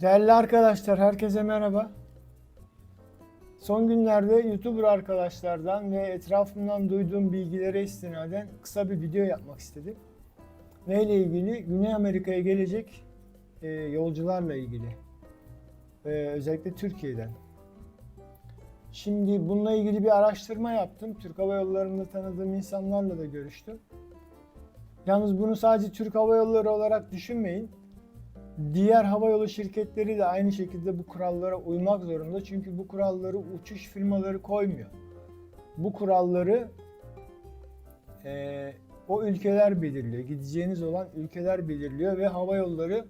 Değerli arkadaşlar, herkese merhaba. Son günlerde YouTuber arkadaşlardan ve etrafımdan duyduğum bilgilere istinaden kısa bir video yapmak istedim. Neyle ilgili? Güney Amerika'ya gelecek e, yolcularla ilgili. E, özellikle Türkiye'den. Şimdi bununla ilgili bir araştırma yaptım. Türk Hava Yolları'nda tanıdığım insanlarla da görüştüm. Yalnız bunu sadece Türk Hava Yolları olarak düşünmeyin. Diğer havayolu şirketleri de aynı şekilde bu kurallara uymak zorunda. Çünkü bu kuralları uçuş firmaları koymuyor. Bu kuralları eee, o ülkeler belirliyor. Gideceğiniz olan ülkeler belirliyor ve hava yolları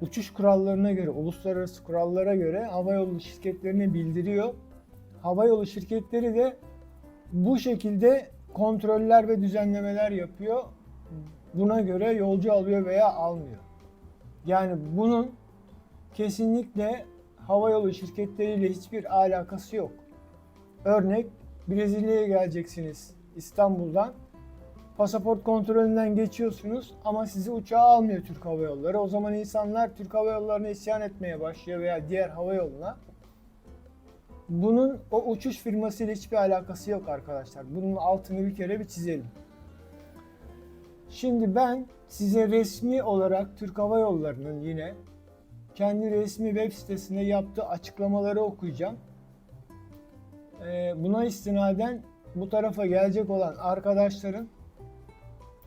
uçuş kurallarına göre, uluslararası kurallara göre havayolu şirketlerine bildiriyor. Havayolu şirketleri de bu şekilde kontroller ve düzenlemeler yapıyor. Buna göre yolcu alıyor veya almıyor. Yani bunun kesinlikle havayolu şirketleriyle hiçbir alakası yok. Örnek Brezilya'ya geleceksiniz İstanbul'dan. Pasaport kontrolünden geçiyorsunuz ama sizi uçağa almıyor Türk Hava Yolları. O zaman insanlar Türk Hava Yolları'na isyan etmeye başlıyor veya diğer hava yoluna. Bunun o uçuş firmasıyla hiçbir alakası yok arkadaşlar. Bunun altını bir kere bir çizelim. Şimdi ben size resmi olarak Türk Hava Yolları'nın yine kendi resmi web sitesinde yaptığı açıklamaları okuyacağım. Ee, buna istinaden bu tarafa gelecek olan arkadaşların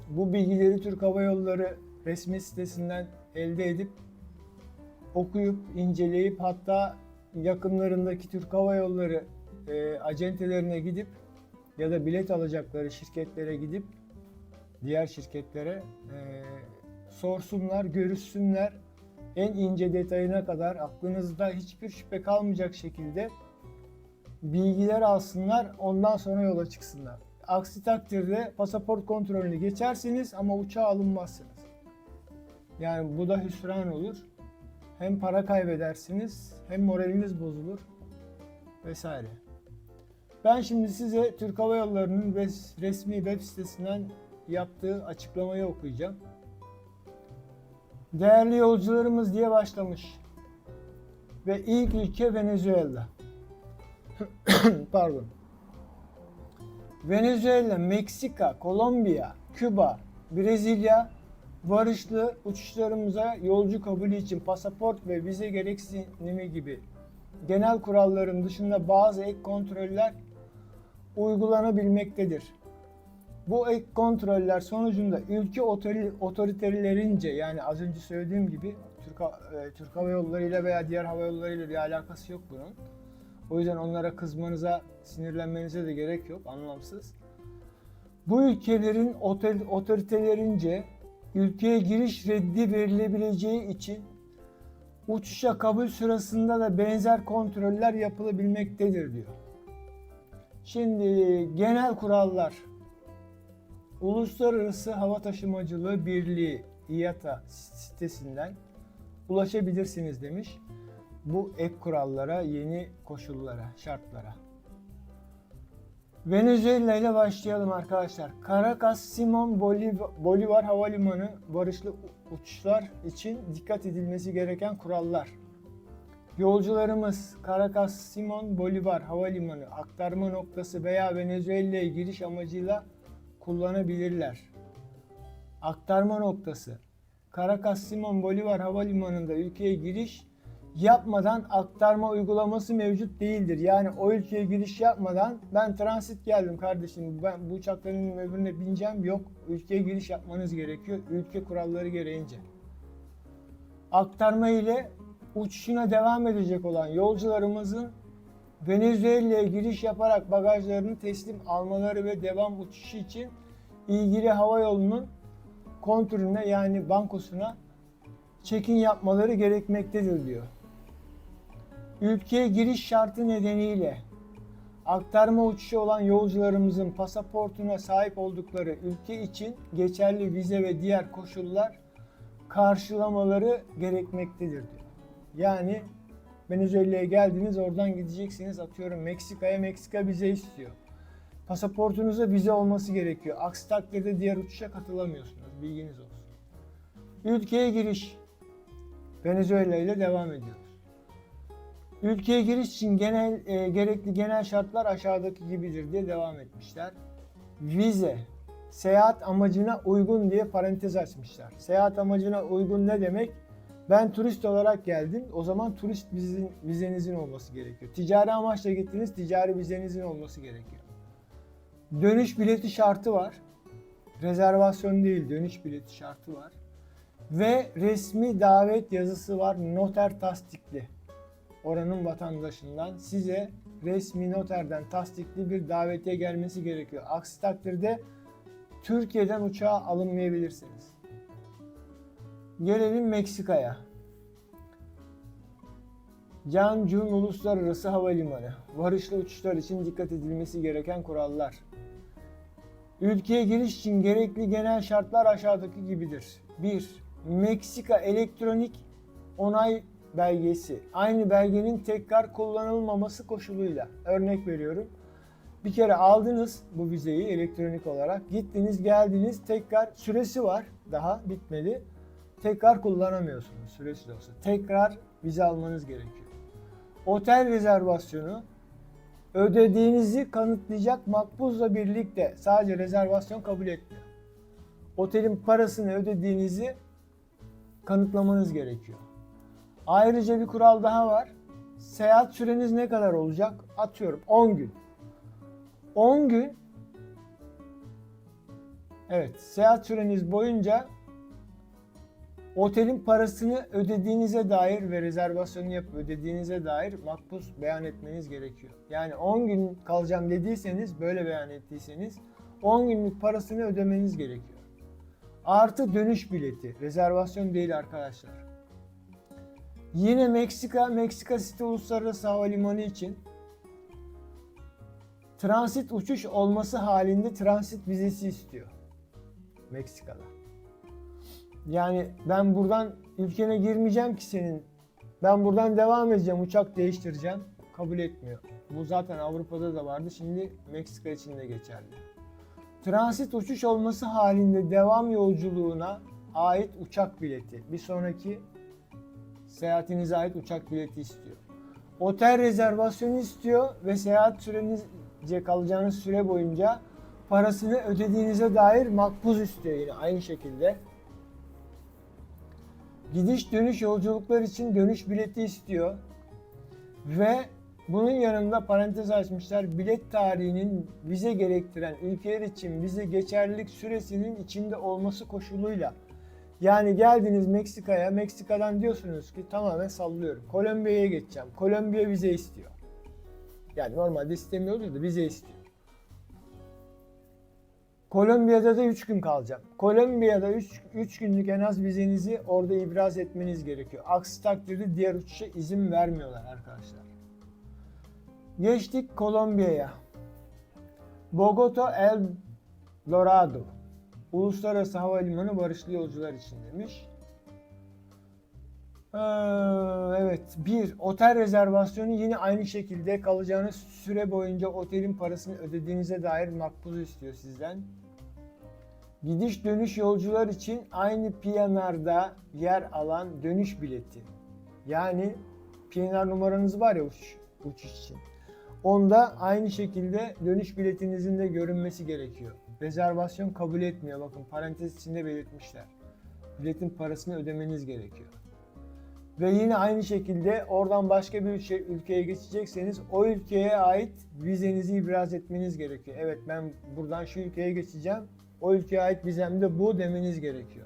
bu bilgileri Türk Hava Yolları resmi sitesinden elde edip okuyup inceleyip hatta yakınlarındaki Türk Hava Yolları e, acentelerine gidip ya da bilet alacakları şirketlere gidip diğer şirketlere e, sorsunlar, görüşsünler. En ince detayına kadar aklınızda hiçbir şüphe kalmayacak şekilde bilgiler alsınlar. Ondan sonra yola çıksınlar. Aksi takdirde pasaport kontrolünü geçersiniz ama uçağa alınmazsınız. Yani bu da hüsran olur. Hem para kaybedersiniz hem moraliniz bozulur vesaire. Ben şimdi size Türk Hava Yolları'nın res- resmi web sitesinden yaptığı açıklamayı okuyacağım. Değerli yolcularımız diye başlamış. Ve ilk ülke Venezuela. Pardon. Venezuela, Meksika, Kolombiya, Küba, Brezilya varışlı uçuşlarımıza yolcu kabulü için pasaport ve vize gereksinimi gibi genel kuralların dışında bazı ek kontroller uygulanabilmektedir. Bu ek kontroller sonucunda ülke otori- otoritelerince yani az önce söylediğim gibi Türk, e, Türk Hava Yolları ile veya diğer hava yolları ile bir alakası yok bunun. O yüzden onlara kızmanıza, sinirlenmenize de gerek yok, anlamsız. Bu ülkelerin otel- otoritelerince ülkeye giriş reddi verilebileceği için uçuşa kabul sırasında da benzer kontroller yapılabilmektedir diyor. Şimdi genel kurallar Uluslararası Hava Taşımacılığı Birliği İATA sitesinden ulaşabilirsiniz demiş. Bu ek kurallara, yeni koşullara, şartlara. Venezuela ile başlayalım arkadaşlar. Caracas Simon Boliv- Bolivar Havalimanı varışlı u- uçuşlar için dikkat edilmesi gereken kurallar. Yolcularımız Caracas Simon Bolivar Havalimanı aktarma noktası veya Venezuela'ya giriş amacıyla kullanabilirler. Aktarma noktası Caracas Simon Bolivar Havalimanı'nda ülkeye giriş yapmadan aktarma uygulaması mevcut değildir. Yani o ülkeye giriş yapmadan ben transit geldim kardeşim ben bu uçakların öbürüne bineceğim yok. Ülkeye giriş yapmanız gerekiyor ülke kuralları gereğince. Aktarma ile uçuşuna devam edecek olan yolcularımızın Venezuela'ya giriş yaparak bagajlarını teslim almaları ve devam uçuşu için ilgili hava yolunun kontrolüne yani bankosuna check-in yapmaları gerekmektedir diyor. Ülkeye giriş şartı nedeniyle aktarma uçuşu olan yolcularımızın pasaportuna sahip oldukları ülke için geçerli vize ve diğer koşullar karşılamaları gerekmektedir diyor. Yani Venezuela'ya geldiniz oradan gideceksiniz atıyorum Meksika'ya Meksika vize istiyor. Pasaportunuzda vize olması gerekiyor. Aksi takdirde diğer uçuşa katılamıyorsunuz. Bilginiz olsun. Ülkeye giriş Venezuela ile devam ediyoruz. Ülkeye giriş için genel e, gerekli genel şartlar aşağıdaki gibidir diye devam etmişler. Vize, seyahat amacına uygun diye parantez açmışlar. Seyahat amacına uygun ne demek? Ben turist olarak geldim. O zaman turist vizin, vizenizin olması gerekiyor. Ticari amaçla gittiniz, ticari vizenizin olması gerekiyor. Dönüş bileti şartı var. Rezervasyon değil, dönüş bileti şartı var. Ve resmi davet yazısı var, noter tasdikli. Oranın vatandaşından size resmi noterden tasdikli bir davetiye gelmesi gerekiyor. Aksi takdirde Türkiye'den uçağa alınmayabilirsiniz. Gelelim Meksika'ya. Cancun Uluslararası Havalimanı. Varışlı uçuşlar için dikkat edilmesi gereken kurallar. Ülkeye giriş için gerekli genel şartlar aşağıdaki gibidir. 1. Meksika elektronik onay belgesi. Aynı belgenin tekrar kullanılmaması koşuluyla. Örnek veriyorum. Bir kere aldınız bu vizeyi elektronik olarak. Gittiniz geldiniz tekrar süresi var daha bitmedi. Tekrar kullanamıyorsunuz süresi de olsa. Tekrar vize almanız gerekiyor. Otel rezervasyonu ödediğinizi kanıtlayacak makbuzla birlikte sadece rezervasyon kabul etmiyor. Otelin parasını ödediğinizi kanıtlamanız gerekiyor. Ayrıca bir kural daha var. Seyahat süreniz ne kadar olacak? Atıyorum 10 gün. 10 gün Evet, seyahat süreniz boyunca otelin parasını ödediğinize dair ve rezervasyonu yapıp ödediğinize dair makbuz beyan etmeniz gerekiyor. Yani 10 gün kalacağım dediyseniz, böyle beyan ettiyseniz 10 günlük parasını ödemeniz gerekiyor. Artı dönüş bileti, rezervasyon değil arkadaşlar. Yine Meksika, Meksika City Uluslararası Havalimanı için transit uçuş olması halinde transit vizesi istiyor. Meksika'da. Yani ben buradan ülkene girmeyeceğim ki senin. Ben buradan devam edeceğim, uçak değiştireceğim. Kabul etmiyor. Bu zaten Avrupa'da da vardı. Şimdi Meksika için de geçerli. Transit uçuş olması halinde devam yolculuğuna ait uçak bileti. Bir sonraki seyahatinize ait uçak bileti istiyor. Otel rezervasyonu istiyor ve seyahat sürenizce kalacağınız süre boyunca parasını ödediğinize dair makbuz istiyor yine aynı şekilde. Gidiş dönüş yolculuklar için dönüş bileti istiyor. Ve bunun yanında parantez açmışlar. Bilet tarihinin vize gerektiren ülkeler için vize geçerlilik süresinin içinde olması koşuluyla. Yani geldiniz Meksika'ya, Meksika'dan diyorsunuz ki tamamen sallıyorum. Kolombiya'ya geçeceğim. Kolombiya vize istiyor. Yani normalde istemiyordu da vize istiyor. Kolombiya'da da 3 gün kalacağım. Kolombiya'da 3 3 günlük en az vizenizi orada ibraz etmeniz gerekiyor. Aksi takdirde diğer uçuşa izin vermiyorlar arkadaşlar. Geçtik Kolombiya'ya. Bogota El Dorado. Uluslararası Havalimanı barışlı yolcular için demiş. Ee, evet. Bir, otel rezervasyonu yine aynı şekilde kalacağınız süre boyunca otelin parasını ödediğinize dair makbuzu istiyor sizden. Gidiş dönüş yolcular için aynı PNR'da yer alan dönüş bileti. Yani PNR numaranız var ya uçuş, uçuş için. Onda aynı şekilde dönüş biletinizin de görünmesi gerekiyor. Rezervasyon kabul etmiyor. Bakın parantez içinde belirtmişler. Biletin parasını ödemeniz gerekiyor. Ve yine aynı şekilde oradan başka bir ülke, ülkeye geçecekseniz o ülkeye ait vizenizi ibraz etmeniz gerekiyor. Evet ben buradan şu ülkeye geçeceğim. O ülkeye ait vizem de bu demeniz gerekiyor.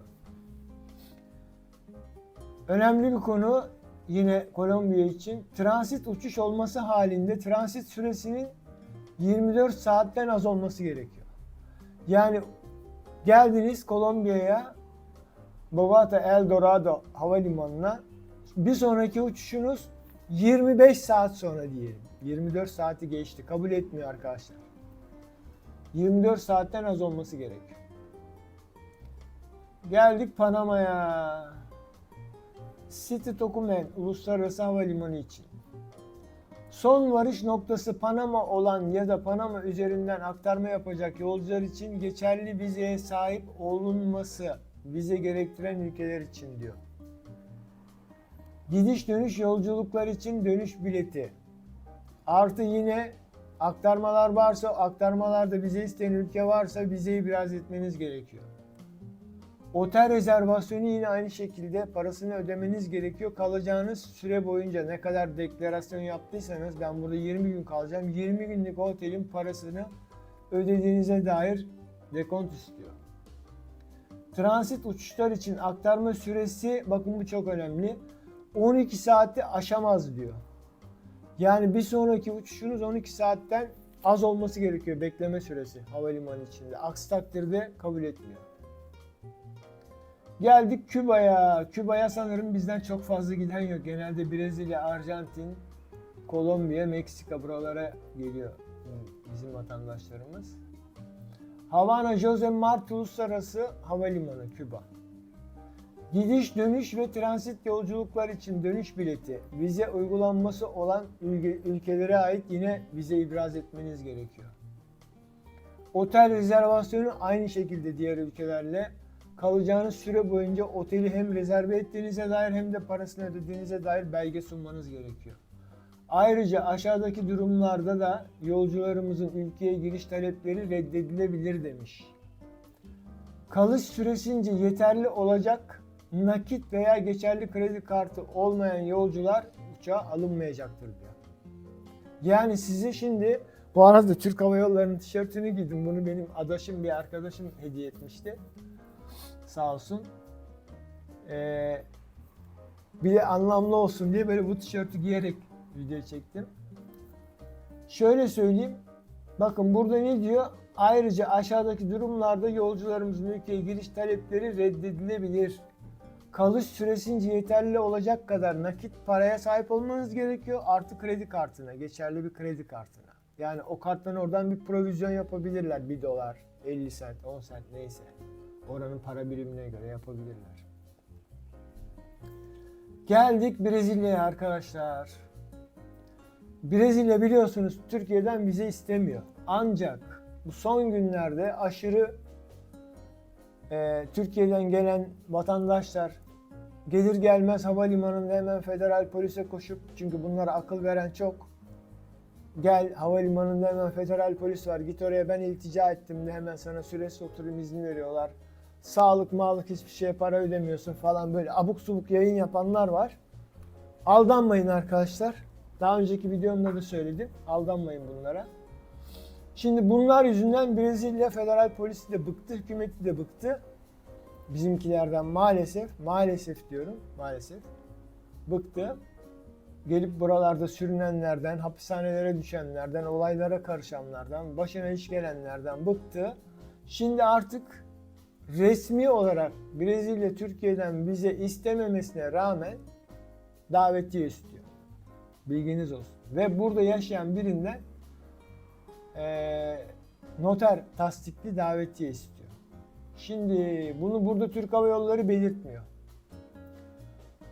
Önemli bir konu yine Kolombiya için transit uçuş olması halinde transit süresinin 24 saatten az olması gerekiyor. Yani geldiniz Kolombiya'ya Bogota El Dorado havalimanına bir sonraki uçuşunuz 25 saat sonra diyelim. 24 saati geçti. Kabul etmiyor arkadaşlar. 24 saatten az olması gerekiyor. Geldik Panama'ya. City Tocumen Uluslararası Havalimanı için. Son varış noktası Panama olan ya da Panama üzerinden aktarma yapacak yolcular için geçerli vizeye sahip olunması vize gerektiren ülkeler için diyor. Gidiş dönüş yolculuklar için dönüş bileti. Artı yine aktarmalar varsa aktarmalarda vize isteyen ülke varsa vizeyi biraz etmeniz gerekiyor. Otel rezervasyonu yine aynı şekilde parasını ödemeniz gerekiyor. Kalacağınız süre boyunca ne kadar deklarasyon yaptıysanız ben burada 20 gün kalacağım. 20 günlük otelin parasını ödediğinize dair dekont istiyor. Transit uçuşlar için aktarma süresi bakın bu çok önemli. 12 saati aşamaz diyor. Yani bir sonraki uçuşunuz 12 saatten az olması gerekiyor bekleme süresi havalimanı içinde. Aksi takdirde kabul etmiyor. Geldik Küba'ya. Küba'ya sanırım bizden çok fazla giden yok. Genelde Brezilya, Arjantin, Kolombiya, Meksika buralara geliyor bizim vatandaşlarımız. Havana Jose Marti Uluslararası Havalimanı Küba. Gidiş, dönüş ve transit yolculuklar için dönüş bileti, vize uygulanması olan ülke, ülkelere ait yine vize ibraz etmeniz gerekiyor. Otel rezervasyonu aynı şekilde diğer ülkelerle kalacağınız süre boyunca oteli hem rezerve ettiğinize dair hem de parasını ödediğinize dair belge sunmanız gerekiyor. Ayrıca aşağıdaki durumlarda da yolcularımızın ülkeye giriş talepleri reddedilebilir demiş. Kalış süresince yeterli olacak nakit veya geçerli kredi kartı olmayan yolcular uçağa alınmayacaktır diyor. Yani sizi şimdi bu arada Türk Hava Yolları'nın tişörtünü giydim. Bunu benim adaşım bir arkadaşım hediye etmişti. Sağ olsun. Ee, bir de anlamlı olsun diye böyle bu tişörtü giyerek video çektim. Şöyle söyleyeyim. Bakın burada ne diyor? Ayrıca aşağıdaki durumlarda yolcularımızın ülkeye giriş talepleri reddedilebilir. Kalış süresince yeterli olacak kadar nakit paraya sahip olmanız gerekiyor. Artı kredi kartına, geçerli bir kredi kartına. Yani o karttan oradan bir provizyon yapabilirler. 1 dolar, 50 sent, 10 sent neyse. Oranın para birimine göre yapabilirler. Geldik Brezilya'ya arkadaşlar. Brezilya biliyorsunuz Türkiye'den vize istemiyor. Ancak bu son günlerde aşırı e, Türkiye'den gelen vatandaşlar gelir gelmez havalimanında hemen federal polise koşup çünkü bunlara akıl veren çok gel havalimanında hemen federal polis var git oraya ben iltica ettim de hemen sana süresiz oturum izni veriyorlar. Sağlık mağlık hiçbir şeye para ödemiyorsun falan böyle abuk subuk yayın yapanlar var. Aldanmayın arkadaşlar. Daha önceki videomda da söyledim. Aldanmayın bunlara. Şimdi bunlar yüzünden Brezilya federal polisi de bıktı, hükümeti de bıktı. Bizimkilerden maalesef, maalesef diyorum, maalesef bıktı. Gelip buralarda sürünenlerden, hapishanelere düşenlerden, olaylara karışanlardan, başına iş gelenlerden bıktı. Şimdi artık resmi olarak Brezilya Türkiye'den vize istememesine rağmen davetiye istiyor. Bilginiz olsun. Ve burada yaşayan birinden eee, noter tasdikli davetiye istiyor. Şimdi bunu burada Türk Hava Yolları belirtmiyor.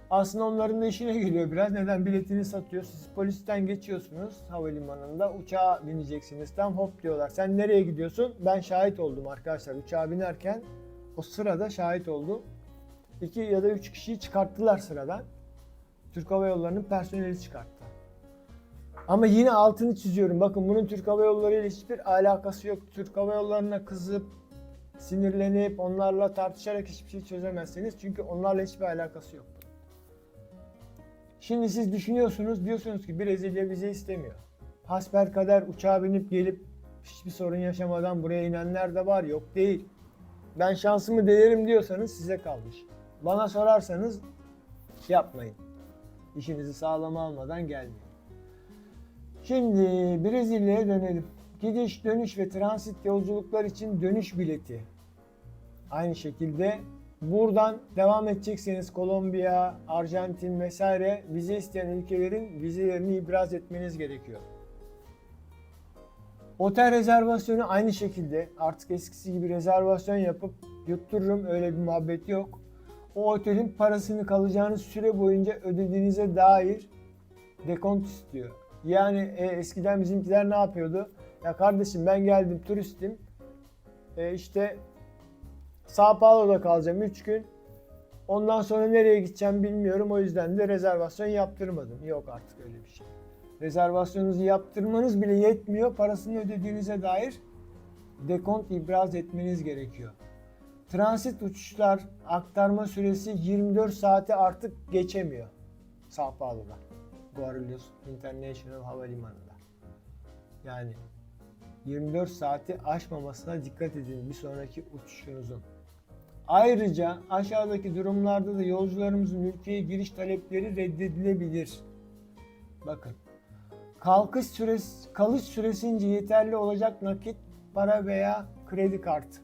Aslında onların da işine geliyor biraz. Neden biletini satıyor? Siz polisten geçiyorsunuz havalimanında. Uçağa bineceksiniz. Tam hop diyorlar. Sen nereye gidiyorsun? Ben şahit oldum arkadaşlar. Uçağa binerken o sırada şahit oldum. İki ya da üç kişiyi çıkarttılar sıradan. Türk Hava Yolları'nın personeli çıkarttı. Ama yine altını çiziyorum. Bakın bunun Türk Hava Yolları ile hiçbir alakası yok. Türk Hava Yolları'na kızıp, sinirlenip, onlarla tartışarak hiçbir şey çözemezsiniz. Çünkü onlarla hiçbir alakası yok. Şimdi siz düşünüyorsunuz, diyorsunuz ki Brezilya vize istemiyor. Hasbelkader uçağa binip gelip hiçbir sorun yaşamadan buraya inenler de var. Yok değil. Ben şansımı denerim diyorsanız size kalmış. Bana sorarsanız yapmayın. İşinizi sağlama almadan gelmeyin. Şimdi Brezilya'ya dönelim. Gidiş, dönüş ve transit yolculuklar için dönüş bileti. Aynı şekilde buradan devam edecekseniz Kolombiya, Arjantin vesaire vize isteyen ülkelerin vizelerini ibraz etmeniz gerekiyor. Otel rezervasyonu aynı şekilde artık eskisi gibi rezervasyon yapıp yuttururum öyle bir muhabbet yok. O otelin parasını kalacağınız süre boyunca ödediğinize dair dekont istiyor. Yani e, eskiden bizimkiler ne yapıyordu? Ya kardeşim ben geldim turistim. E, işte Sao Paulo'da kalacağım 3 gün. Ondan sonra nereye gideceğim bilmiyorum. O yüzden de rezervasyon yaptırmadım. Yok artık öyle bir şey. Rezervasyonunuzu yaptırmanız bile yetmiyor. Parasını ödediğinize dair dekont ibraz etmeniz gerekiyor. Transit uçuşlar aktarma süresi 24 saati artık geçemiyor. Sao Paulo'da. Guarulhos International Havalimanı'nda. Yani 24 saati aşmamasına dikkat edin bir sonraki uçuşunuzun. Ayrıca aşağıdaki durumlarda da yolcularımızın ülkeye giriş talepleri reddedilebilir. Bakın. Kalkış süresi, kalış süresince yeterli olacak nakit para veya kredi kartı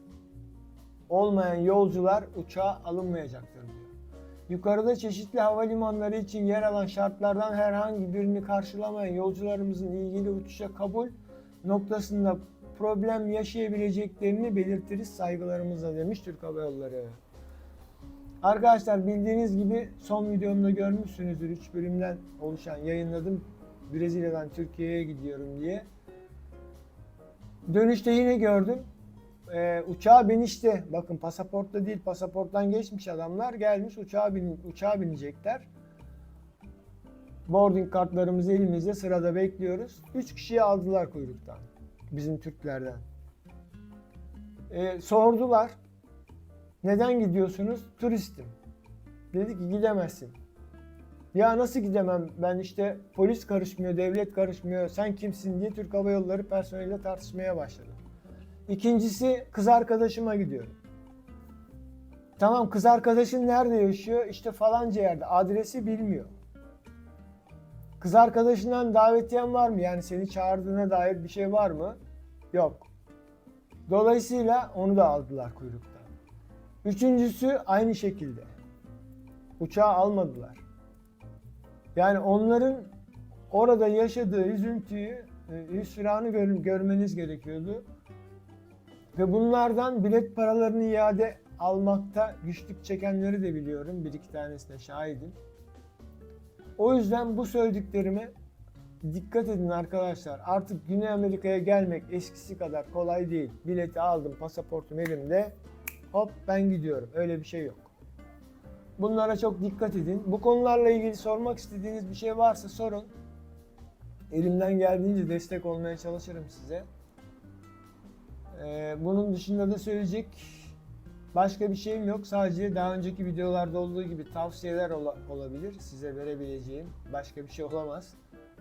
olmayan yolcular uçağa alınmayacaktır diyor. Yukarıda çeşitli havalimanları için yer alan şartlardan herhangi birini karşılamayan yolcularımızın ilgili uçuşa kabul noktasında problem yaşayabileceklerini belirtiriz saygılarımızla demiş Türk Hava Yolları. Arkadaşlar bildiğiniz gibi son videomda görmüşsünüzdür 3 bölümden oluşan yayınladım. Brezilya'dan Türkiye'ye gidiyorum diye. Dönüşte yine gördüm. Ee, uçağa binişte bakın pasaportta değil pasaporttan geçmiş adamlar gelmiş uçağa bin, uçağa binecekler. Boarding kartlarımızı elimizde sırada bekliyoruz. 3 kişiyi aldılar kuyruktan. Bizim Türklerden. Ee, sordular. Neden gidiyorsunuz? Turistim. Dedi ki gidemezsin. Ya nasıl gidemem? Ben işte polis karışmıyor, devlet karışmıyor. Sen kimsin diye Türk Hava Yolları personeliyle tartışmaya başladım. İkincisi kız arkadaşıma gidiyorum. Tamam kız arkadaşın nerede yaşıyor? İşte falanca yerde. Adresi bilmiyor. Kız arkadaşından davetiyen var mı? Yani seni çağırdığına dair bir şey var mı? Yok. Dolayısıyla onu da aldılar kuyruktan. Üçüncüsü aynı şekilde. Uçağı almadılar. Yani onların orada yaşadığı üzüntüyü, e, hüsranı gör, görmeniz gerekiyordu. Ve bunlardan bilet paralarını iade almakta güçlük çekenleri de biliyorum. Bir iki tanesine şahidim. O yüzden bu söylediklerime dikkat edin arkadaşlar. Artık Güney Amerika'ya gelmek eskisi kadar kolay değil. Bileti aldım, pasaportum elimde. Hop ben gidiyorum. Öyle bir şey yok. Bunlara çok dikkat edin. Bu konularla ilgili sormak istediğiniz bir şey varsa sorun. Elimden geldiğince destek olmaya çalışırım size. Ee, bunun dışında da söyleyecek başka bir şeyim yok. Sadece daha önceki videolarda olduğu gibi tavsiyeler ola- olabilir. Size verebileceğim başka bir şey olamaz.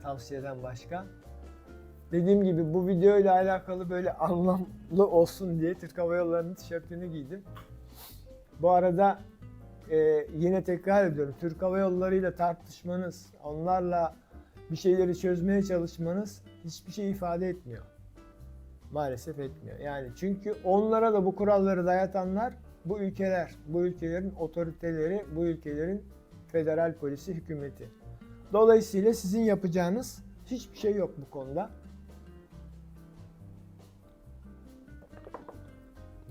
Tavsiyeden başka. Dediğim gibi bu video ile alakalı böyle anlamlı olsun diye Türk Hava Yolları'nın tişörtünü giydim. Bu arada e, yine tekrar ediyorum. Türk Hava Yolları ile tartışmanız, onlarla bir şeyleri çözmeye çalışmanız hiçbir şey ifade etmiyor. Maalesef etmiyor. Yani çünkü onlara da bu kuralları dayatanlar bu ülkeler, bu ülkelerin otoriteleri, bu ülkelerin federal polisi, hükümeti. Dolayısıyla sizin yapacağınız hiçbir şey yok bu konuda.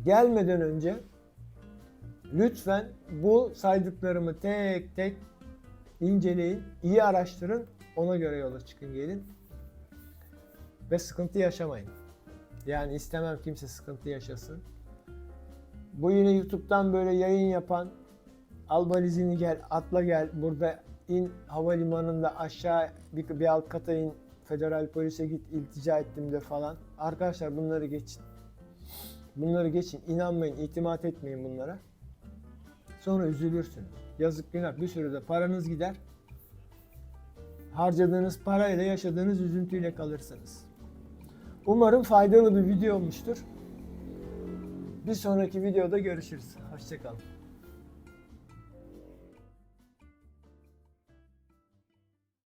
Gelmeden önce lütfen bu saydıklarımı tek tek inceleyin, iyi araştırın, ona göre yola çıkın gelin ve sıkıntı yaşamayın. Yani istemem kimse sıkıntı yaşasın. Bu yine YouTube'dan böyle yayın yapan al valizini gel, atla gel, burada in havalimanında aşağı bir, bir alt kata in, federal polise git, iltica ettim de falan. Arkadaşlar bunları geçin. Bunları geçin. İnanmayın, itimat etmeyin bunlara. Sonra üzülürsünüz. Yazık günah. Bir sürü de paranız gider. Harcadığınız parayla yaşadığınız üzüntüyle kalırsınız. Umarım faydalı bir video olmuştur. Bir sonraki videoda görüşürüz. Hoşçakalın.